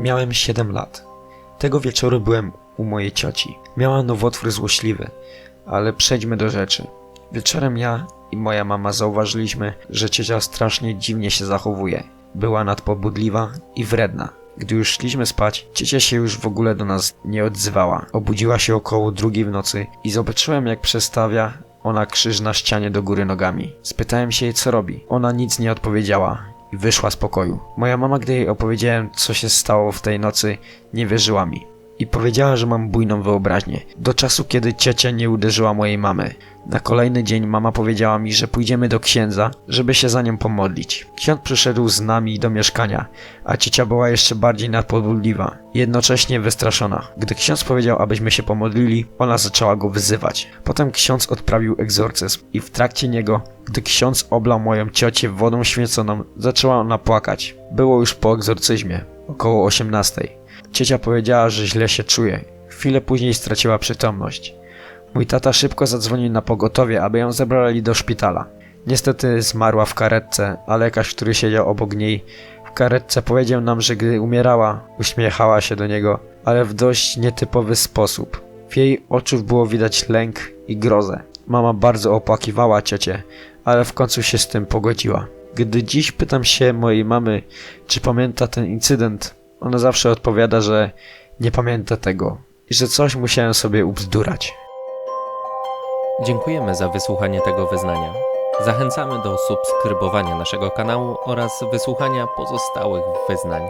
Miałem 7 lat. Tego wieczoru byłem u mojej cioci. Miała nowotwór złośliwy, ale przejdźmy do rzeczy. Wieczorem ja i moja mama zauważyliśmy, że ciocia strasznie dziwnie się zachowuje. Była nadpobudliwa i wredna. Gdy już szliśmy spać, ciocia się już w ogóle do nas nie odzywała. Obudziła się około drugiej w nocy i zobaczyłem jak przestawia ona krzyż na ścianie do góry nogami. Spytałem się jej co robi. Ona nic nie odpowiedziała i wyszła z pokoju. Moja mama, gdy jej opowiedziałem co się stało w tej nocy, nie wierzyła mi. I powiedziała, że mam bujną wyobraźnię. Do czasu, kiedy ciocia nie uderzyła mojej mamy. Na kolejny dzień mama powiedziała mi, że pójdziemy do księdza, żeby się za nią pomodlić. Ksiądz przyszedł z nami do mieszkania, a ciocia była jeszcze bardziej nadpobudliwa, jednocześnie wystraszona. Gdy ksiądz powiedział, abyśmy się pomodlili, ona zaczęła go wyzywać. Potem ksiądz odprawił egzorcyzm i w trakcie niego, gdy ksiądz oblał moją ciocię wodą święconą, zaczęła ona płakać. Było już po egzorcyzmie, około 18. Ciocia powiedziała, że źle się czuje. Chwilę później straciła przytomność. Mój tata szybko zadzwonił na pogotowie, aby ją zabrali do szpitala. Niestety zmarła w karetce, a lekarz, który siedział obok niej w karetce powiedział nam, że gdy umierała, uśmiechała się do niego, ale w dość nietypowy sposób. W jej oczu było widać lęk i grozę. Mama bardzo opłakiwała ciocię, ale w końcu się z tym pogodziła. Gdy dziś pytam się mojej mamy, czy pamięta ten incydent, ona zawsze odpowiada, że nie pamięta tego i że coś musiałem sobie ubzdurać. Dziękujemy za wysłuchanie tego wyznania. Zachęcamy do subskrybowania naszego kanału oraz wysłuchania pozostałych wyznań.